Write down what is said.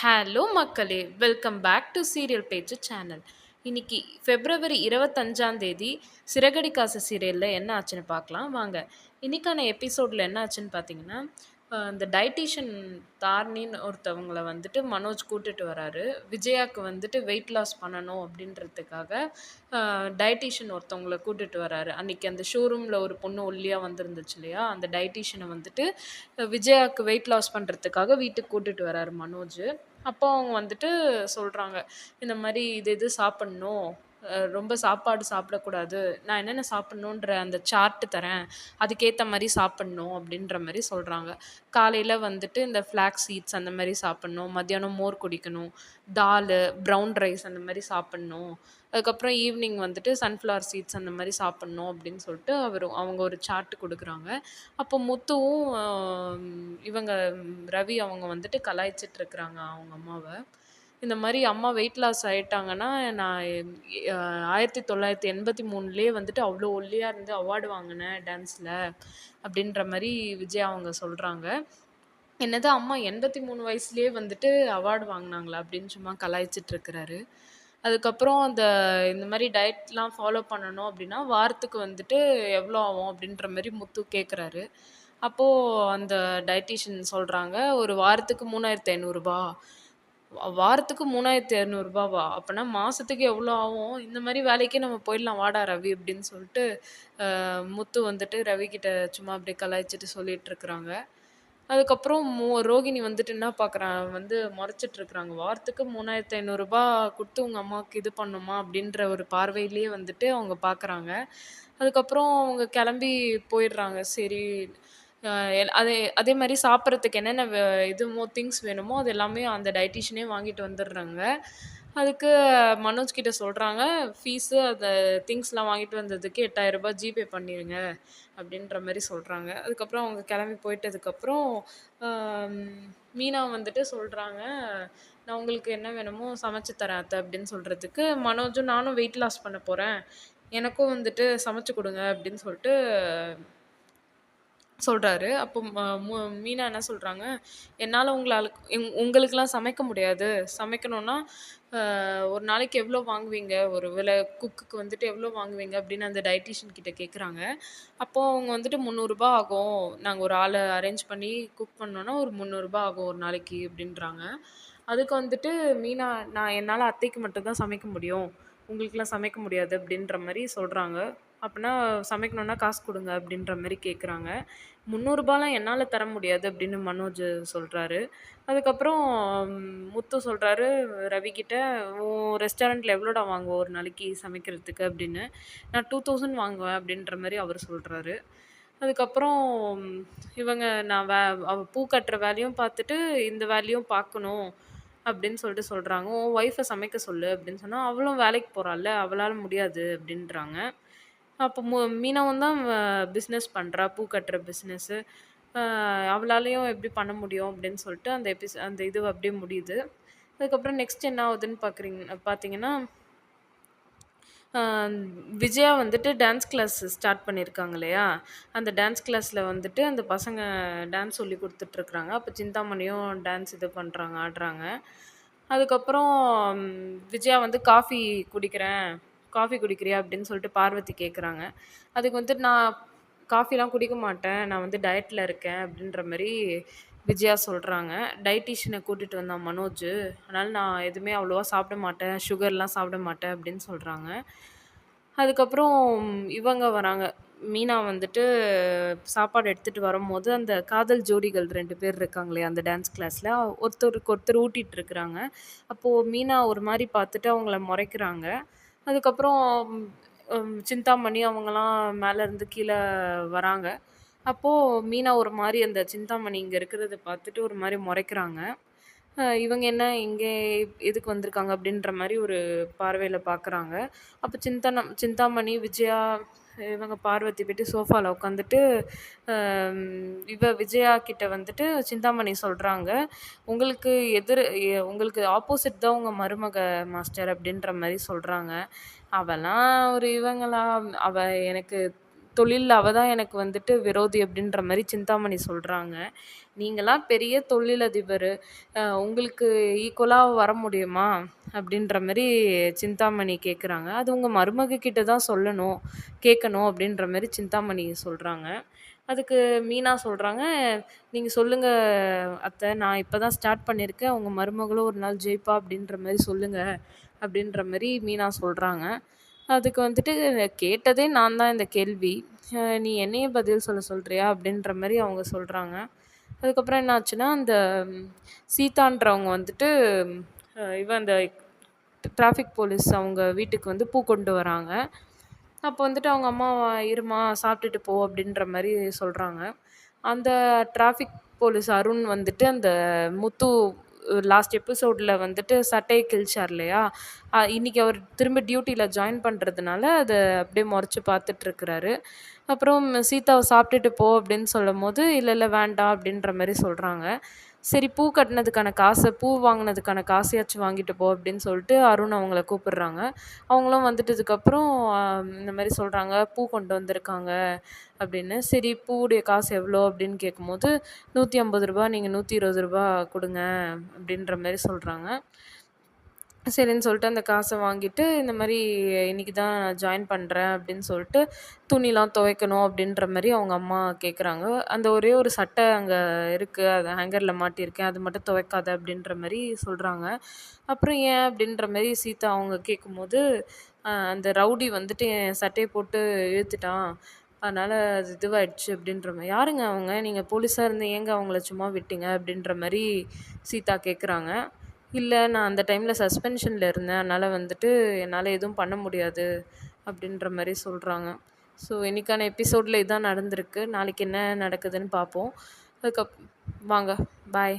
Hello மக்களே! Welcome back to serial பேச்சு channel. இன்னைக்கு ஃபெப்ரவரி இருபத்தஞ்சாந்தேதி சிறகடி காசு சீரியலில் என்ன ஆச்சுன்னு பார்க்கலாம் வாங்க. இன்னைக்கான எபிசோடில் என்ன ஆச்சுன்னு பார்த்தீங்கன்னா, இந்த டயட்டிஷியன் தார்னின்னு ஒருத்தவங்களை வந்துட்டு மனோஜ் கூட்டுட்டு வராரு. விஜயாவுக்கு வந்துட்டு வெயிட் லாஸ் பண்ணணும் அப்படின்றதுக்காக டயட்டிஷியன் ஒருத்தவங்களை கூட்டுட்டு வராரு. அன்றைக்கி அந்த ஷோரூமில் ஒரு பொண்ணு ஒல்லியா வந்திருந்துச்சு இல்லையா? அந்த டயட்டிஷியனை வந்துட்டு விஜயாவுக்கு விஜயாக்கு வெயிட் லாஸ் பண்ணுறதுக்காக வீட்டுக்கு கூட்டுட்டு வராரு மனோஜ் அப்போ அவங்க வந்துட்டு சொல்கிறாங்க இந்த மாதிரி இது இது சாப்பிட்ணும். ரொம்ப சாப்பாடு சாப்பிடக்கூடாது. நான் என்னென்ன சாப்பிட்ணுன்ற அந்த சார்ட்டு தரேன். அதுக்கேற்ற மாதிரி சாப்பிட்ணும் அப்படின்ற மாதிரி சொல்கிறாங்க காலையில் வந்துட்டு இந்த ஃப்ளாக் சீட்ஸ் அந்த மாதிரி சாப்பிட்ணும் மத்தியானம் மோர் குடிக்கணும். தால் ப்ரௌன் ரைஸ் அந்த மாதிரி சாப்பிட்ணும் அதுக்கப்புறம் ஈவினிங் வந்துட்டு சன்ஃப்ளவர் சீட்ஸ் அந்த மாதிரி சாப்பிட்ணும் அப்படின்னு சொல்லிட்டு அவர் அவங்க ஒரு சார்ட் கொடுக்குறாங்க அப்போ முத்துவும் இவங்க ரவி அவங்க வந்துட்டு கலாய்ச்சிட்ருக்குறாங்க அவங்க அம்மாவை இந்த மாதிரி அம்மா வெயிட் லாஸ் ஆகிட்டாங்கன்னா நான் ஆயிரத்தி தொள்ளாயிரத்தி எண்பத்தி மூணுலேயே வந்துட்டு அவ்வளோ ஒல்லியாக இருந்து அவார்டு வாங்கினேன் டான்ஸில் அப்படின்ற மாதிரி விஜயா அவங்க சொல்கிறாங்க என்னது அம்மா எண்பத்தி மூணு வயசுலேயே வந்துட்டு அவார்டு வாங்கினாங்களா அப்படின்னு சும்மா கலாய்ச்சிட்டு இருக்கிறாரு. அதுக்கப்புறம் அந்த இந்த மாதிரி டயட்லாம் ஃபாலோ பண்ணணும் அப்படின்னா, வாரத்துக்கு வந்துட்டு எவ்வளோ ஆகும்? அப்படின்ற மாதிரி முத்து கேட்குறாரு. அப்போது அந்த டயட்டிஷியன் சொல்கிறாங்க "ஒரு வாரத்துக்கு மூணாயிரத்தி ஐநூறுரூபா வாரத்துக்கு மூணாயிரத்தி இரநூறுபாவா அப்படின்னா மாதத்துக்கு எவ்வளோ ஆகும்? இந்த மாதிரி வேலைக்கே நம்ம போயிடலாம் வாடா ரவி" அப்படின்னு சொல்லிட்டு முத்து வந்துட்டு ரவிக்கிட்ட சும்மா அப்படியே கலாய்ச்சிட்டு சொல்லிட்டு இருக்கிறாங்க. அதுக்கப்புறம் மு ரோகிணி வந்துட்டு என்ன பார்க்குறான் வந்து மொறைச்சிட்டுருக்குறாங்க "வாரத்துக்கு மூணாயிரத்து ஐநூறுரூபா கொடுத்து உங்கள் அம்மாவுக்கு இது பண்ணணுமா?" அப்படின்ற ஒரு பார்வையிலேயே வந்துட்டு அவங்க பார்க்குறாங்க. அதுக்கப்புறம் அவங்க கிளம்பி போயிடுறாங்க. சரி அதே அதே மாதிரி சாப்பிட்றதுக்கு என்னென்ன வ இதுமோ திங்ஸ் வேணுமோ அது எல்லாமே அந்த டயட்டீஷியனே வாங்கிட்டு வந்துடுறாங்க. அதுக்கு மனோஜ் கிட்ட சொல்கிறாங்க "ஃபீஸு அந்த திங்ஸ்லாம் வாங்கிட்டு வந்ததுக்கு எட்டாயிரரூபா ஜிபே பண்ணிடுங்க அப்படின்ற மாதிரி சொல்கிறாங்க அதுக்கப்புறம் அவங்க கிளம்பி போயிட்டதுக்கப்புறம் மீனா வந்துட்டு சொல்கிறாங்க "நான் உங்களுக்கு என்ன வேணுமோ சமைச்சு தரேன் அத்தை அப்படின்னு சொல்கிறதுக்கு மனோஜும் "நானும் வெயிட் லாஸ் பண்ண போகிறேன் எனக்கும் வந்துட்டு சமைச்சு கொடுங்க அப்படின்னு சொல்லிட்டு சொல்கிறாரு அப்போ ம மீனா என்ன சொல்கிறாங்க என்னால் உங்களால் உங் உங்களுக்கெல்லாம் சமைக்க முடியாது. சமைக்கணும்னா ஒரு நாளைக்கு எவ்வளோ வாங்குவீங்க? ஒரு விலை குக்குக்கு வந்துட்டு எவ்வளோ வாங்குவீங்க?" அப்படின்னு அந்த டயட்டிஷியன் கிட்ட கேட்குறாங்க. அப்போது அவங்க வந்துட்டு முந்நூறுரூபா ஆகும். நாங்கள் ஒரு ஆளை அரேஞ்ச் பண்ணி குக் பண்ணோன்னா ஒரு முந்நூறுரூபா ஆகும் ஒரு நாளைக்கு" அப்படின்றாங்க. அதுக்கு வந்துட்டு மீனா, "நான் என்னால் அத்தைக்கு மட்டும் தான் சமைக்க முடியும். உங்களுக்கெல்லாம் சமைக்க முடியாது" அப்படின்ற மாதிரி சொல்கிறாங்க அப்படின்னா சமைக்கணும்னா காசு கொடுங்க அப்படின்ற மாதிரி கேட்குறாங்க. முந்நூறுபாலாம் என்னால் தர முடியாது" அப்படின்னு மனோஜ் சொல்கிறாரு அதுக்கப்புறம் முத்து சொல்கிறாரு ரவிக்கிட்ட "உன் ரெஸ்டாரண்ட்டில் எவ்வளோடா வாங்குவோம் ஒரு நாளைக்கு சமைக்கிறதுக்கு?" அப்படின்னு. "நான் 2000 வாங்குவேன்" அப்படின்ற மாதிரி அவர் சொல்கிறாரு அதுக்கப்புறம் இவங்க நான் வே அவ பூ கட்டுற வேலையும் பார்த்துட்டு, இந்த வேலையும் பார்க்கணும் அப்படின்னு சொல்லிட்டு சொல்கிறாங்க "உன் ஒய்ஃபை சமைக்க சொல்லு" அப்படின்னு சொன்னால் "அவளும் வேலைக்கு போகிறாள் அவளால் முடியாது" அப்படின்றாங்க. அப்போ மு மீனவன் தான் வ பண்ணுறா பூ கட்டுற பிஸ்னஸ்ஸு அவளாலையும் எப்படி பண்ண முடியும் அப்படின்னு சொல்லிட்டு அந்த எபிஸ் அந்த இது அப்படியே முடியுது. அதுக்கப்புறம் நெக்ஸ்ட் என்ன ஆகுதுன்னு பார்க்குறீங்க பார்த்தீங்கன்னா, விஜயா வந்துட்டு டான்ஸ் கிளாஸ் ஸ்டார்ட் பண்ணியிருக்காங்க இல்லையா? அந்த டான்ஸ் கிளாஸில் வந்துட்டு அந்த பசங்க டான்ஸ் சொல்லிக் கொடுத்துட்ருக்குறாங்க அப்போ சிந்தாமணியும் டான்ஸ் இது பண்ணுறாங்க ஆடுறாங்க. அதுக்கப்புறம் விஜயா வந்து "காஃபி குடிக்கிறேன். காஃபி குடிக்கிறியா?" அப்படின்னு சொல்லிட்டு பார்வதி கேட்குறாங்க. அதுக்கு வந்துட்டு, "நான் காஃபிலாம் குடிக்க மாட்டேன். நான் வந்து டயட்டில் இருக்கேன்" அப்படின்ற மாதிரி விஜயா சொல்கிறாங்க டயட்டிஷியனை கூட்டிகிட்டு வந்தான் மனோஜ் அதனால் நான் எதுவுமே அவ்வளோவா சாப்பிட மாட்டேன். சுகர்லாம் சாப்பிட மாட்டேன்" அப்படின்னு சொல்கிறாங்க அதுக்கப்புறம் இவங்க வராங்க. மீனா வந்துட்டு சாப்பாடு எடுத்துகிட்டு வரும்போது, அந்த காதல் ஜோடிகள் ரெண்டு பேர் இருக்காங்களே அந்த டான்ஸ் கிளாஸில் ஒருத்தருக்கு ஒருத்தர் ஊட்டிகிட்டு இருக்கிறாங்க. அப்போது மீனா ஒரு மாதிரி பார்த்துட்டு அவங்கள முறைக்கிறாங்க. அதுக்கப்புறம் சிந்தாமணி அவங்கலாம் மேலேருந்து கீழே வராங்க. அப்போது மீனா ஒரு மாதிரி அந்த சிந்தாமணி இங்கே இருக்கிறத பார்த்துட்டு ஒரு மாதிரி முறைக்கிறாங்க. இவங்க என்ன இங்கே எதுக்கு வந்திருக்காங்க? அப்படின்ற மாதிரி ஒரு பார்வையில் பார்க்குறாங்க. அப்போ சிந்தனம் சிந்தாமணி, விஜயா, இவங்க பார்வதி போயிட்டு சோஃபாவில் உட்காந்துட்டு, இவ விஜயா கிட்ட வந்துட்டு சிந்தாமணி சொல்கிறாங்க "உங்களுக்கு எதிர் எ உங்களுக்கு ஆப்போசிட் தான் உங்கள் மருமக மாஸ்டர்" அப்படின்ற மாதிரி சொல்கிறாங்க அவெல்லாம் ஒரு இவங்களா? அவ எனக்கு தொழில் அவ தான் எனக்கு வந்துட்டு விரோதி அப்படின்ற மாதிரி சிந்தாமணி சொல்கிறாங்க நீங்களாம் பெரிய தொழிலதிபர் உங்களுக்கு ஈக்குவலாக வர முடியுமா? அப்படின்ற மாதிரி சிந்தாமணி கேட்குறாங்க. அது உங்கள் மருமக கிட்ட தான் சொல்லணும், கேட்கணும் அப்படின்ற மாதிரி சிந்தாமணி சொல்கிறாங்க அதுக்கு மீனா சொல்கிறாங்க நீங்கள் சொல்லுங்கள் அத்தை நான் இப்போ தான் ஸ்டார்ட் பண்ணியிருக்கேன். உங்கள் மருமகளும் ஒரு நாள் ஜெயிப்பா அப்படின்ற மாதிரி சொல்லுங்கள் அப்படின்ற மாதிரி மீனா சொல்கிறாங்க அதுக்கு வந்துட்டு கேட்டதே நான் தான் இந்த கேள்வி. "நீ என்னையே பதில் சொல்ல சொல்கிறியா அப்படின்ற மாதிரி அவங்க சொல்கிறாங்க அதுக்கப்புறம் என்ன ஆச்சுன்னா, அந்த சீதான்றவங்க வந்துட்டு இவன் அந்த டிராஃபிக் போலீஸ் அவங்க வீட்டுக்கு வந்து பூ கொண்டு வராங்க. அப்போ வந்துட்டு அவங்க அம்மா இருமா சாப்பிட்டுட்டு போ" அப்படின்ற மாதிரி சொல்கிறாங்க அந்த டிராஃபிக் போலீஸ் அருண் வந்துட்டு அந்த முத்து லாஸ்ட் எபிசோடில் வந்துட்டு சட்டையை கிழிச்சார் இல்லையா? இன்றைக்கி இன்னைக்கு அவர் திரும்ப டியூட்டியில் ஜாயின் பண்ணுறதுனால அதை அப்படியே முறைச்சி பார்த்துட்ருக்கிறாரு. அப்புறம் சீதாவை "சாப்பிட்டுட்டு போ" அப்படின்னு சொல்லும்போது, இல்லை இல்லை வேண்டாம்" அப்படின்ற மாதிரி சொல்கிறாங்க சரி பூ கட்டினதுக்கான காசை பூ வாங்கினதுக்கான காசையாச்சும் வாங்கிட்டு போ அப்படின்னு சொல்லிட்டு அருண் அவங்கள கூப்பிடுறாங்க. அவங்களும் வந்துட்டதுக்கப்புறம் இந்த மாதிரி சொல்கிறாங்க "பூ கொண்டு வந்திருக்காங்க" அப்படின்னு. சரி பூவுடைய காசு எவ்வளோ அப்படின்னு கேட்கும்போது, நூற்றி ஐம்பது ரூபா நீங்கள் நூற்றி இருபது ரூபா கொடுங்க அப்படின்ற மாதிரி சொல்கிறாங்க சரின்னு சொல்லிட்டு அந்த காசை வாங்கிட்டு, இந்த மாதிரி "இன்னைக்கு தான் ஜாயின் பண்ணுறேன் அப்படின்னு சொல்லிட்டு, துணிலாம் துவைக்கணும் அப்படின்ற மாதிரி அவங்க அம்மா கேட்குறாங்க. அந்த ஒரே ஒரு சட்டை அங்கே இருக்குது அது ஹேங்கரில் மாட்டியிருக்கேன். அது மட்டும் துவைக்காத அப்படின்ற மாதிரி சொல்கிறாங்க அப்புறம் ஏன் அப்படின்ற மாதிரி சீதா அவங்க கேட்கும்போது, அந்த ரவுடி வந்துட்டு என் சட்டையை போட்டு இழுத்துட்டான். அதனால் அது இதுவாயிடுச்சு அப்படின்ற மாதிரி "யாருங்க அவங்க? நீங்கள் போலீஸாக இருந்து ஏங்க அவங்கள சும்மா விட்டீங்க?" அப்படின்ற மாதிரி சீதா கேட்குறாங்க. இல்லை நான் அந்த டைமில் சஸ்பென்ஷனில் இருந்தேன். அதனால் வந்துட்டு என்னால் எதுவும் பண்ண முடியாது" அப்படின்ற மாதிரி சொல்கிறாங்க ஸோ இன்றைக்கான எபிசோட்ல இதான் நடந்திருக்கு. நாளைக்கு என்ன நடக்குதுன்னு பார்ப்போம். அதுக்கப் வாங்க. பாய்.